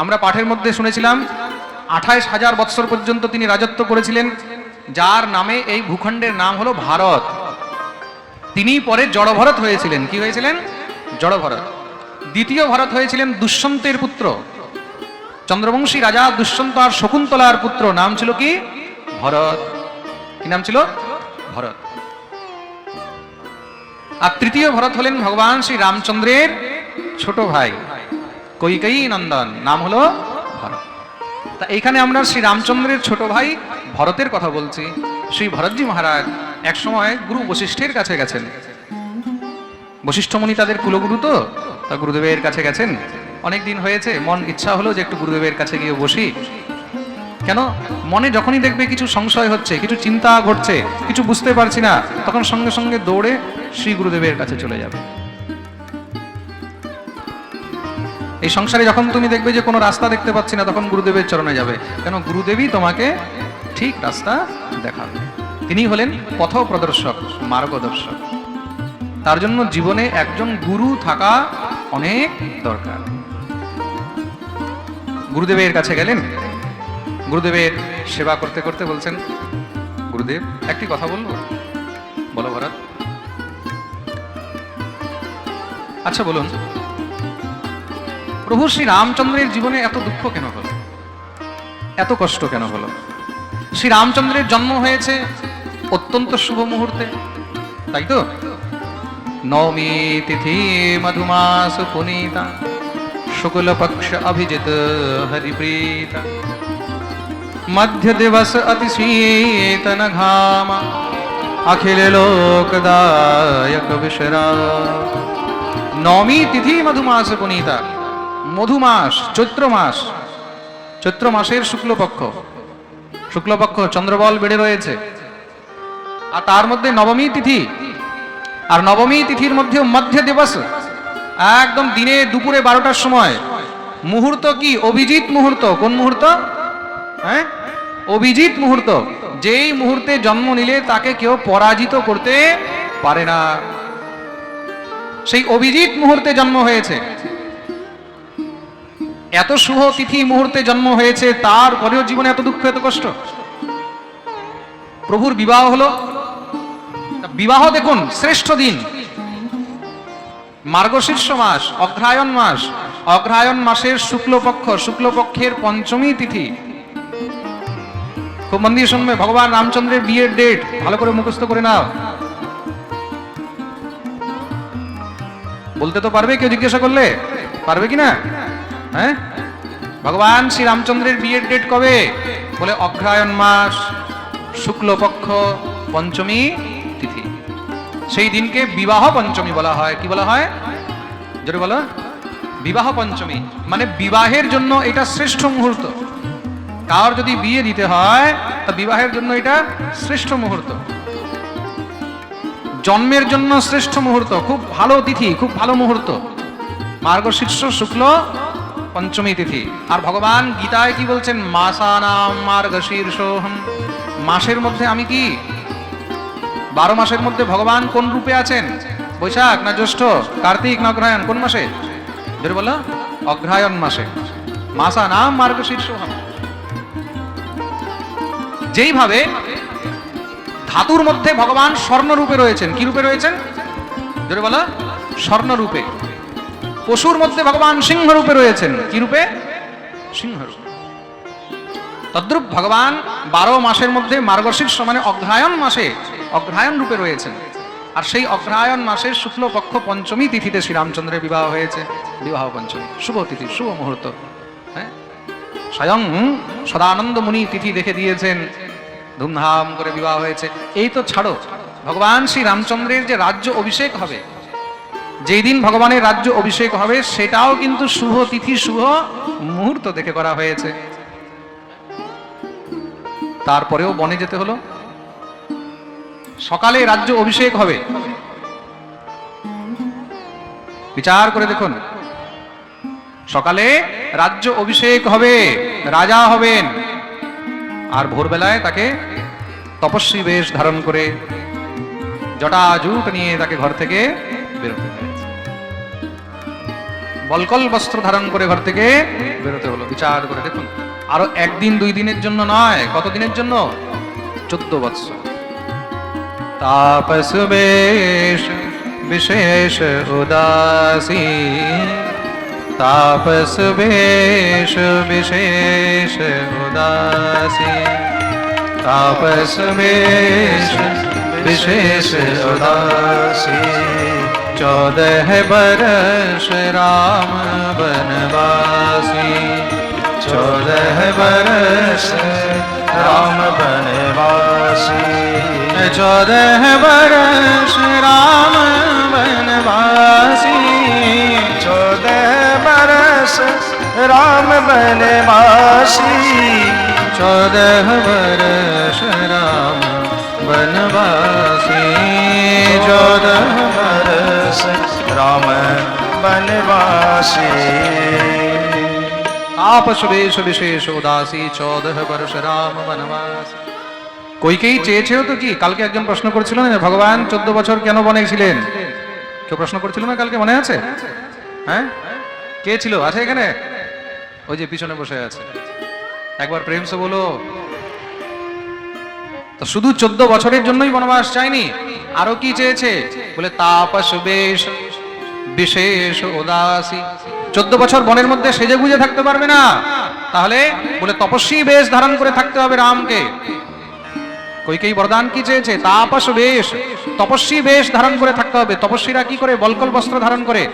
আমরা পাঠের মধ্যে শুনেছিলাম, আঠাইশ হাজার বৎসর পর্যন্ত তিনি রাজত্ব করেছিলেন, যার নামে এই ভূখণ্ডের নাম হলো ভারত। তিনি পরে জড়ভরত হয়েছিলেন। কি হয়েছিলেন? জড়ভরত। দ্বিতীয় ভরত হয়েছিলেন দুষ্যন্তের পুত্র। চন্দ্রবংশী রাজা দুষ্যন্ত আর শকুন্তলার পুত্র, নাম ছিল কি? ভরত। কি নাম ছিল? ভরত। আর তৃতীয় ভরত হলেন ভগবান শ্রী রামচন্দ্রের ছোট ভাই। কৈকেয়ী নন্দন, নাম হলো ভরত। তা এইখানে আমরা শ্রী রামচন্দ্রের ছোট ভাই ভরতের কথা বলছি। শ্রী ভরতজি মহারাজ এক সময় গুরু বশিষ্ঠের কাছে গেছেন। বশিষ্ঠ মুনি তাদের কুলগুরু তো, তা গুরুদেবের কাছে গেছেন। অনেক দিন হয়েছে, মন ইচ্ছা হলো যে একটু গুরুদেবের কাছে গিয়ে বসি। কেন? মনে যখনই দেখবে কিছু সংশয় হচ্ছে, কিছু চিন্তা ঘটছে, কিছু বুঝতে পারছি না, তখন সঙ্গে সঙ্গে দৌড়ে শ্রী গুরুদেবের কাছে চলে যাবে। এই সংসারে যখন তুমি দেখবে যে কোনো রাস্তা দেখতে পাচ্ছি না, তখন গুরুদেবের চরণে যাবে। কেন? গুরুদেবই তোমাকে ঠিক রাস্তা দেখাবে। তিনি হলেন পথ প্রদর্শক মার্গদর্শক। তার জন্য জীবনে একজন গুরু থাকা অনেক দরকার। গুরুদেবের কাছে গেলেন। গুরুদেবের সেবা করতে করতে বলছেন, গুরুদেব, একটি কথা বলব? বলো ভরত। আচ্ছা বলুন। প্রভু শ্রী রামচন্দ্রের জীবনে এত দুঃখ কেন হলো? এত কষ্ট কেন হলো? শ্রী রামচন্দ্রের জন্ম হয়েছে অত্যন্ত শুভ মুহূর্তে, তাই তো? নবমী তিথি মধুমাস পুনীতা শুক্লপক্ষ অভিজিত হরিপ্রীতা, মধ্য দিবস অতিশীতন ঘাম অখিল লোকদায়ক বিশরা নবমী তিথি মধুমাস পুনীতা মধুমাস চৈত্র মাস চৈত্র মাসের শুক্লপক্ষ। শুক্লপক্ষ চন্দ্রবল বেড়ে রয়েছে। আর তার মধ্যে নবমী তিথি। আর নবমী তিথির মধ্যে মধ্য দিবস। একদম দিনে দুপুরে বারোটার সময়। মুহূর্ত কি? অভিজিৎ মুহূর্ত। কোন মুহূর্ত? হ্যাঁ? অভিজিৎ মুহূর্ত। যেই মুহূর্তে জন্ম নিলে তাকে কেউ পরাজিত করতে পারে না। সেই অভিজিৎ মুহূর্তে জন্ম হয়েছে। এত শুভ তিথি মুহূর্তে জন্ম হয়েছে, তার তারপরেও জীবনে এত দুঃখ, এত কষ্ট? প্রভুর বিবাহ হলো বিবাহ দেখুন, শ্রেষ্ঠ দিন। মার্গশীর্ষ মাস অগ্রায়ণ মাস অগ্রায়ণ মাসের শুক্লপক্ষ, শুক্লপক্ষের পঞ্চমী তিথি। খুব মন দিয়ে শুনবে, ভগবান রামচন্দ্রের বিয়ের ডেট ভালো করে মুখস্থ করে নাও। বলতে তো পারবে, কেউ জিজ্ঞাসা করলে? পারবে কি না? হ্যাঁ? ভগবান শ্রী রামচন্দ্রের বিয়ের ডেট কবে? বলে অগ্রায়ণ মাস, শুক্লপক্ষ, পঞ্চমী তিথি। সেই দিনকে বিবাহ পঞ্চমী বলা হয়। কি বলা হয়? জোরে বলো। বিবাহ পঞ্চমী। মানে বিবাহের জন্য এটা শ্রেষ্ঠ মুহূর্ত। কার যদি বিয়ে দিতে হয়, তা বিবাহের জন্য এটা শ্রেষ্ঠ মুহূর্ত। জন্মের জন্য শ্রেষ্ঠ মুহূর্ত। খুব ভালো তিথি, খুব ভালো মুহূর্ত। মার্গশীর্ষ, শুক্ল পঞ্চমী তিথি। আর ভগবান গীতায় কি বলছেন? মাসানাম মার্গশীর্ষোহম। মাসের মধ্যে আমি কি? বারো মাসের মধ্যে ভগবান কোন রূপে আছেন? বৈশাখ না জ্যৈষ্ঠ? কার্তিক না অগ্রহায়ণ? কোন মাসে? ধরে বলো, অগ্রহায়ণ মাসে। মাসা নাম মার্গশীর্ষোহম। যেইভাবে ধাতুর মধ্যে ভগবান স্বর্ণরূপে রয়েছেন, কি রূপে রয়েছেন? ধরে বলো, স্বর্ণরূপে। পশুর মধ্যে ভগবান সিংহ রূপে রয়েছেন। কি রূপে? সিংহ রূপে তদ্রুপ ভগবান বারো মাসের মধ্যে মার্গশীর্ষ মানে অগ্রহায়ণ মাসে অগ্রহায়ণ রূপে রয়েছেন। আর সেই অগ্রহায়ণ মাসের শুক্লপক্ষ পঞ্চমী তিথিতে শ্রীরামচন্দ্রের বিবাহ হয়েছে। বিবাহ পঞ্চমী। শুভ তিথি, শুভ মুহূর্ত। হ্যাঁ? স্বয়ং সদানন্দ মুনি তিথি দেখে দিয়েছেন। ধুমধাম করে বিবাহ হয়েছে। এই তো ছাড়ো। ভগবান শ্রী রামচন্দ্রের যে রাজ্য অভিষেক হবে যেই দিন ভগবানের রাজ্য অভিষেক হবে, সেটাও কিন্তু শুভ তিথি, শুভ মুহূর্ত দেখে করা হয়েছে। তারপরেও বনে যেতে হলো। সকালে রাজ্য অভিষেক হবে। বিচার করে দেখুন। সকালে রাজ্য অভিষেক হবে, রাজা হবেন। আর ভোরবেলায় তাকে তপস্বী বেশ ধারণ করে জটা জুট নিয়ে তাকে ঘর থেকে বেরোতে বলকল বস্ত্র ধারণ করে ঘর থেকে বেরোতে হলো, বিচার করে দেখুন। আরও একদিন, দুই দিনের জন্য নয়, কত দিনের জন্য? চোদ্দ বৎসর। তাপস বেশ, বিশেষ উদাসী। তাপস বেশ, বিশেষ উদাসী। তাপস বেশ, বিশেষ উদাসী। चौदह बरस राम बनवासी। चौदह बरस राम बनवासी। चौदह बरस राम बनवासी। चौदह बरस राम बनवासी। चौदह वर्ष राम बनवासी। चौदह बरस राम बनवासी आपस वेश विशेष उदासी চৌদহ বর্ষ রাম বনবাস কইকেই চেয়েছেও তো কি কালকে একজন প্রশ্ন করেছিল না ভগবান চোদ্দ বছর কেন বনে ছিলেন কেউ প্রশ্ন করেছিল না কালকে মনে আছে হ্যাঁ কে ছিল আছে এখানে ওই যে পিছনে বসে আছে একবার প্রেম সে বলো তো শুধু চোদ্দ বছরের জন্যই বনবাস চাইনি আরো কি চেয়েছে বলে তাপস বেশ বিশেষ উদাসী। চোদ্দ বছর বনের মধ্যে সেজে গুজে থাকতে পারবে না। তাহলে বলে তপস্বী বেশ ধারণ করে থাকতে হবে রামকে। কইকেই বরদান কি চেয়েছে? তাপস বেশ। তপস্বী বেশ ধারণ করে থাকতে হবে। তপস্বীরা কি করে? বলকল বস্ত্র ধারণ করে।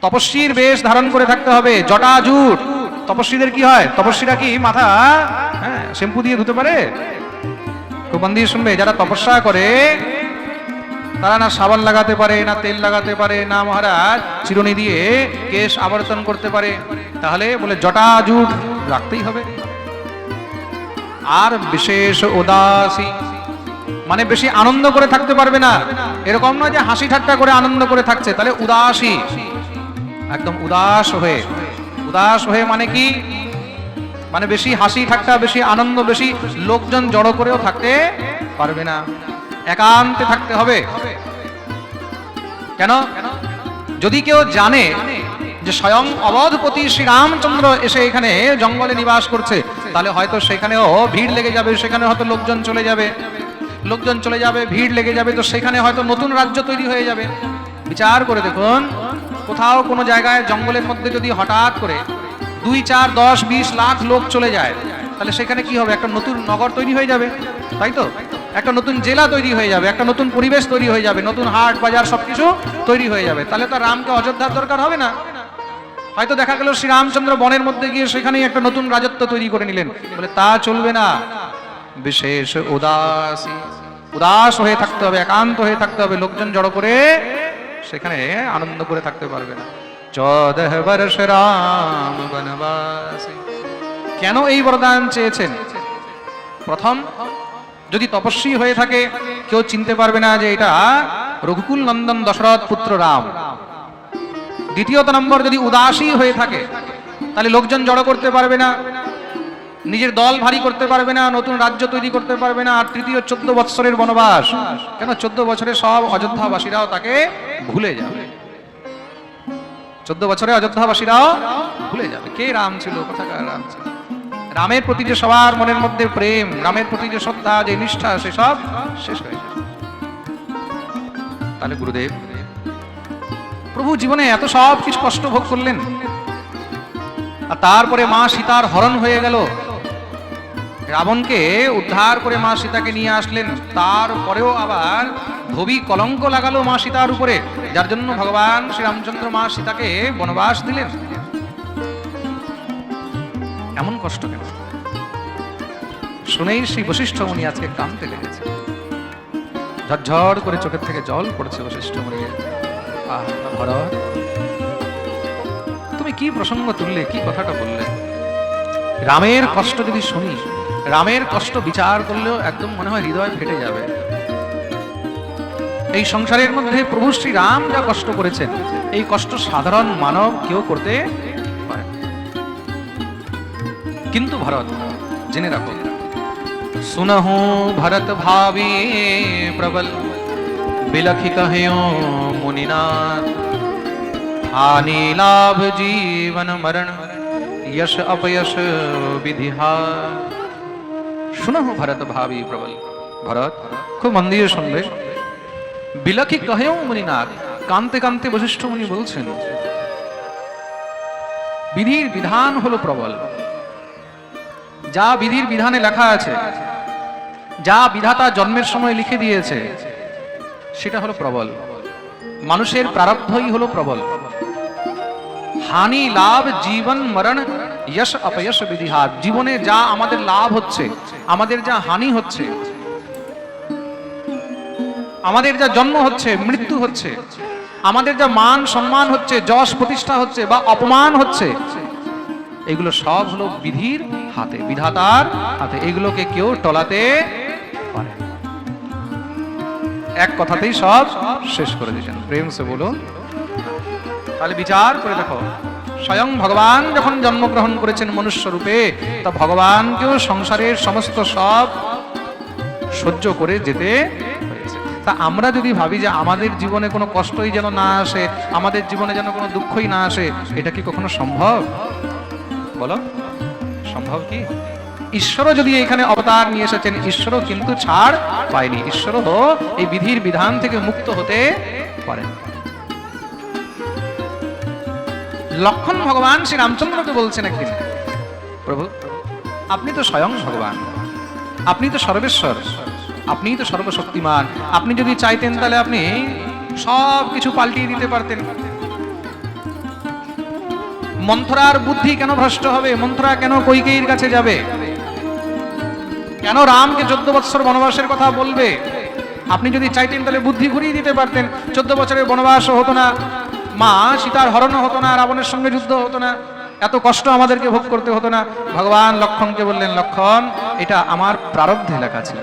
তপস্বীর বেশ ধারণ করে থাকতে হবে। জটা জুট। তপস্বীদের কি হয়? তপস্বীরা কি মাথা হ্যাঁ শ্যাম্পু দিয়ে ধুতে পারে? খুব দিয়ে শুনবে। যারা তপস্যা করে তারা না সাবান লাগাতে পারে, না তেল লাগাতে পারে, না মহারাজ, চিরুনি দিয়ে কেশ আবর্তন করতে পারে। তাহলে বলে জটা জুট রাখতেই হবে। আর বিশেষ উদাসী মানে বেশি আনন্দ করে থাকতে পারবে না। এরকম নয় যে হাসি ঠাট্টা করে আনন্দ করে থাকছে, তাহলে উদাসী। একদম উদাস হয়ে উদাস হয়ে মানে কি? মানে বেশি হাসি ঠাট্টা, বেশি আনন্দ, বেশি লোকজন জড়ো করেও থাকতে পারবে না। একান্তে থাকতে হবে। কেন? যদি কেউ জানে যে স্বয়ং অবধপতি শ্রী রামচন্দ্র এসে এখানে জঙ্গলে নিবাস করছে, তাহলে হয়তো সেখানেও ভিড় লেগে যাবে, সেখানে হয়তো লোকজন চলে যাবে। লোকজন চলে যাবে, ভিড় লেগে যাবে, তো সেখানে হয়তো নতুন রাজ্য তৈরি হয়ে যাবে। বিচার করে দেখুন, কোথাও কোনো জায়গায় জঙ্গলের মধ্যে যদি হঠাৎ করে দুই, চার, দশ, বিশ লাখ লোক চলে যায়, তাহলে সেখানে কি হবে? একটা নতুন নগর তৈরি হয়ে যাবে, তাই তো? একটা নতুন জেলা তৈরি হয়ে যাবে, একটা নতুন পরিবেশ তৈরি হয়ে যাবে, নতুন হাট, বাজার, সবকিছু তৈরি হয়ে যাবে। তাহলে তো রামকে অযোধ্যার দরকার হবে না? হয়তো দেখা গেল শ্রীরামচন্দ্র বনের মধ্যে গিয়ে সেখানেই একটা নতুন রাজত্ব তৈরি করে নিলেন। বলে, তা চলবে না। বিশেষ উদাসী, উদাস হয়ে থাকতে হবে, একান্ত হয়ে থাকতে হবে। লোকজন জড়ো করে সেখানে আনন্দ করে থাকতে পারবে না। চৌদহ রাম বনবাসী। কেন এই বরদান চেয়েছেন? প্রথম যদি তপস্বী হয়ে থাকে, কেউ চিনতে পারবে না যে এটা রঘুকুল নন্দন দশরথ পুত্র রাম। দ্বিতীয়ত নম্বর, যদি উদাসী হয়ে থাকে, তাহলে লোকজন জড়ো করতে পারবে না, নিজের দল ভারী করতে পারবে না, নতুন রাজ্য তৈরি করতে পারবে না, আর তৃতীয় চোদ্দ বৎসরের বনবাস। কেন? চোদ্দ বছরে সব অযোধ্যাবাসীরাও তাকে ভুলে যাবে। চোদ্দ বছরে অযোধ্যাবাসীরাও ভুলে যাবে। কে রাম ছিল? কোথাকার রাম ছিল? রামের প্রতি যে সবার মনের মধ্যে প্রেম, রামের প্রতি যে শ্রদ্ধা, যে নিষ্ঠা সেসব শেষ হয়ে তাহলে গুরুদেব, প্রভু জীবনে এত সব কিছু কষ্ট ভোগ করলেন, আর তারপরে মা সীতার হরণ হয়ে গেল। রাবণকে উদ্ধার করে মা সীতাকে নিয়ে আসলেন। তারপরেও আবার ধবি কলঙ্ক লাগালো মা সীতার উপরে, যার জন্য ভগবান শ্রীরামচন্দ্র মা সীতাকে বনবাস দিলেন। এমন কষ্ট কেন? শুনেই শ্রী বশিষ্ঠ মুনি আজকে কাঁদতে লেগেছে। ঝরঝর করে চোখের থেকে জল পড়ছে বশিষ্ঠ মুনির তুমি কি প্রসঙ্গ তুললে, কি কথাটা বললে? রামের কষ্ট যদি শুনি, রামের কষ্ট বিচার করলেও একদম মনে হয় হৃদয় ফেটে যাবে। এই সংসারের মধ্যে প্রভু শ্রী রাম যা কষ্ট করেছেন, এই কষ্ট সাধারণ মানব কেউ করতে। কিন্তু ভারত জেনে রাখো सुनहु भरत भावी प्रबल बिलखि कहो मुनिनाथ हानि लाभ जीवन मरण यश अपयश विधिहा শুনো ভরত ভাবি প্রবল ভরত খুব মন দিয়ে শুনবে বিলাকি কহেও মুনিনাথ কান্তে কান্তে বশিষ্ঠ মুনি বলছেন বিধির বিধান হলো প্রবল যা বিধির বিধানে লেখা আছে, যা বিধাতা জন্মের সময় লিখে দিয়েছে, সেটা হলো প্রবল। মানুষের প্রারব্ধই হলো প্রবল। হানি, লাভ, জীবন, মরণ, যশ, অপয়শ বিধিহাত জীবনে যা আমাদের লাভ হচ্ছে, আমাদের যা হানি হচ্ছে, আমাদের যা জন্ম হচ্ছে, মৃত্যু হচ্ছে, আমাদের যা মান, সম্মান হচ্ছে, যশ প্রতিষ্ঠা হচ্ছে বা অপমান হচ্ছে এগুলো সব হলো বিধির হাতে, বিধাতার হাতে। এগুলোকে কেউ টলাতে পারে এক কথাতেই সব শেষ করে দিয়েছেন প্রেম সে বলো তাহলে বিচার করে দেখো। স্বয়ং ভগবান যখন জন্মগ্রহণ করেছেন মনুষ্য রূপে, তা ভগবানকেও সংসারের সমস্ত সব সহ্য করে যেতে তা আমরা যদি ভাবি যে আমাদের জীবনে কোনো কষ্টই যেন না আসে, আমাদের জীবনে যেন কোনো দুঃখই না আসে, এটা কি কখনো সম্ভব? বলো, সম্ভব কি? ঈশ্বরও যদি এখানে অবতার নিয়ে এসেছেন, ঈশ্বরও কিন্তু ছাড় পায়নি। ঈশ্বরও এই বিধির বিধান থেকে মুক্ত হতে পারেন। লক্ষণ ভগবান শ্রী রামচন্দ্রকে বলছেন একদিন, প্রভু, আপনি তো স্বয়ং ভগবান। আপনি তো সর্বেশ্বর। আপনিই তো সর্বশক্তিমান। আপনি যদি চাইতেন তাহলে আপনি সব কিছু পাল্টিয়ে দিতে পারতেন। মন্থরার বুদ্ধি কেন ভ্রষ্ট হবে? মন্থরা কেন কৈকেয়ীর কাছে যাবে? কেন রামকে চোদ্দ বৎসর বনবাসের কথা বলবে? আপনি যদি চাইতেন তাহলে বুদ্ধি ঘুরিয়ে দিতে পারতেন। চোদ্দ বছরের বনবাসও হতো না। মা, সীতার হরণও হতো না, রাবণের সঙ্গে যুদ্ধ হতো না। এত কষ্ট আমাদেরকে ভোগ করতে হতো না। ভগবান লক্ষণকে বললেন, লক্ষণ, এটা আমার প্রারব্ধে লেখা ছিল।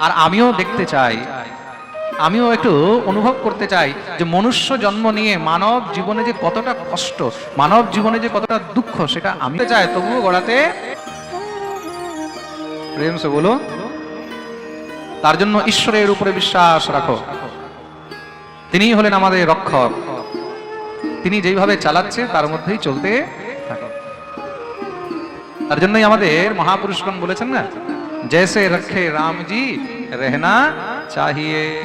আর আমিও দেখতে চাই আমিও একটু অনুভব করতে চাই যে মনুষ্য জন্ম নিয়ে মানব জীবনে যে কতটা কষ্ট, মানব জীবনে যে কতটা দুঃখ, সেটা আমি চাই, তবুও গড়াতে। প্রেম সে বলো। তার জন্য ঈশ্বরের উপরে বিশ্বাস রাখো। তিনি হলেন আমাদের রক্ষক। তিনি যেইভাবে চালাচ্ছে, তার মধ্যেই চলতে থাকো। তার জন্যই আমাদের মহাপুরুষগণ বলেছেন না, জয়সে রক্ষে রামজি, রহনা চাহিয়ে।